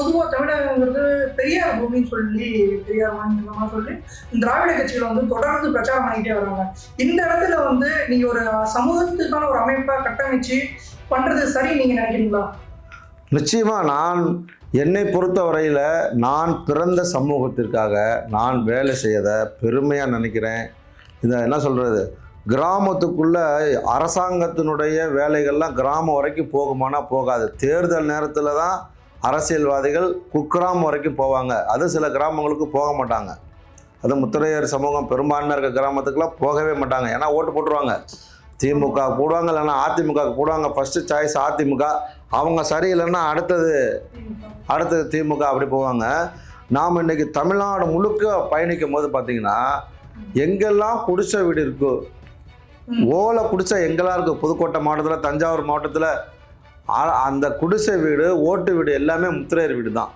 பொதுவாக தமிழகங்கிறது பெரியார் பூமின்னு சொல்லி பெரியார் மாநிலமாக சொல்லி திராவிட கட்சிகளை வந்து தொடர்ந்து பிரச்சாரம் பண்ணிக்கிட்டே வராங்க. இந்த இடத்துல வந்து நீங்க ஒரு சமூகத்துக்கான ஒரு அமைப்பாக கட்டமைச்சு பண்றது சரி நீங்க நினைக்கிறீங்களா? நிச்சயமாக நான் என்னை பொறுத்த வரையில் நான் பிறந்த சமூகத்திற்காக நான் வேலை செய்யதை பெருமையாக நினைக்கிறேன். இதை என்ன சொல்கிறது கிராமத்துக்குள்ளே அரசாங்கத்தினுடைய வேலைகள்லாம் கிராமம் வரைக்கும் போகுமானா போகாது. தேர்தல் நேரத்தில் தான் அரசியல்வாதிகள் குக்கிராமம் வரைக்கும் போவாங்க. அது சில கிராமங்களுக்கு போக மாட்டாங்க. அது முத்திரையர் சமூகம் பெரும்பான்மை இருக்க கிராமத்துக்கெலாம் போகவே மாட்டாங்க. ஏன்னா ஓட்டு போட்டுருவாங்க. திமுக போடுவாங்க இல்லைன்னா அதிமுக போடுவாங்க. First choice AIADMK. அவங்க சரியில்லைன்னா அடுத்தது அடுத்தது திமுக அப்படி போவாங்க. நாம் இன்னைக்கு தமிழ்நாடு முழுக்க பயணிக்கும் போது பார்த்திங்கன்னா எங்கெல்லாம் குடிசை வீடு இருக்கோ ஓலை குடிசை எங்கெல்லாம் இருக்கும் புதுக்கோட்டை மாவட்டத்தில் தஞ்சாவூர் மாவட்டத்தில் அந்த குடிசை வீடு ஓட்டு வீடு எல்லாமே முத்திரையர் வீடு தான்